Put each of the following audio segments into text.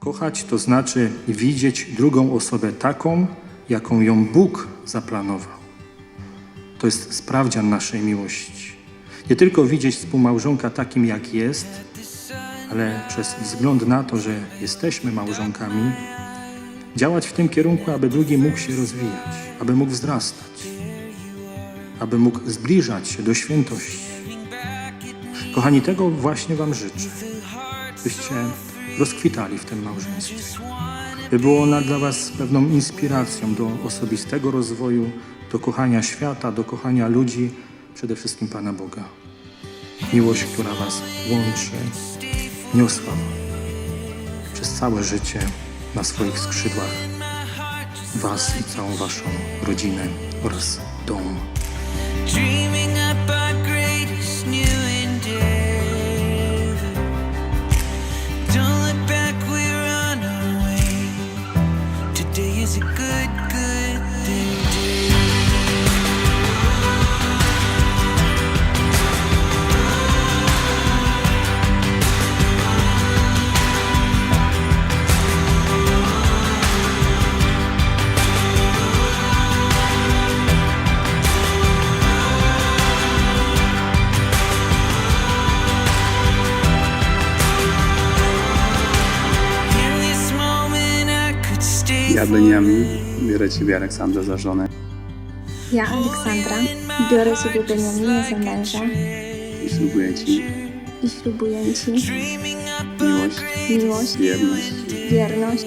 Kochać to znaczy widzieć drugą osobę taką, jaką ją Bóg zaplanował. To jest sprawdzian naszej miłości. Nie tylko widzieć współmałżonka takim, jak jest, ale przez wzgląd na to, że jesteśmy małżonkami, działać w tym kierunku, aby drugi mógł się rozwijać, aby mógł wzrastać, aby mógł zbliżać się do świętości. Kochani, tego właśnie Wam życzę, byście rozkwitali w tym małżeństwie, by było ona dla Was pewną inspiracją do osobistego rozwoju, do kochania świata, do kochania ludzi, przede wszystkim Pana Boga. Miłość, która Was łączy, niosła przez całe życie na swoich skrzydłach Was i całą Waszą rodzinę oraz dom. Is a good, good day. Ja, Beniamin, biorę Ciebie, Aleksandra, za żonę. Ja, Aleksandra, biorę Ciebie Beniamina za męża. I ślubuję Ci. I ślubuję Ci. Miłość, miłość, wierność. wierność.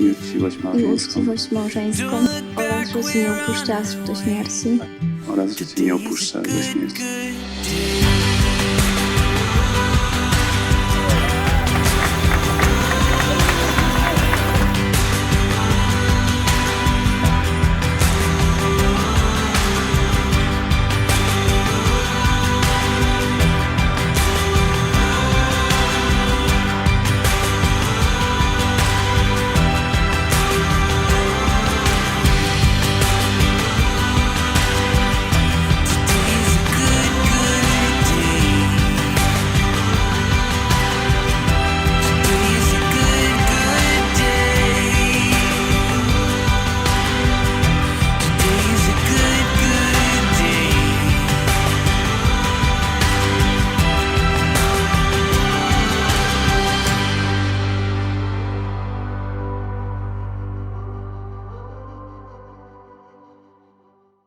I uczciwość i małżeńską. uczciwość małżeńską. Oraz że Ci nie upuszczę aż do śmierci. oraz, że Cię nie opuszczę do śmierci.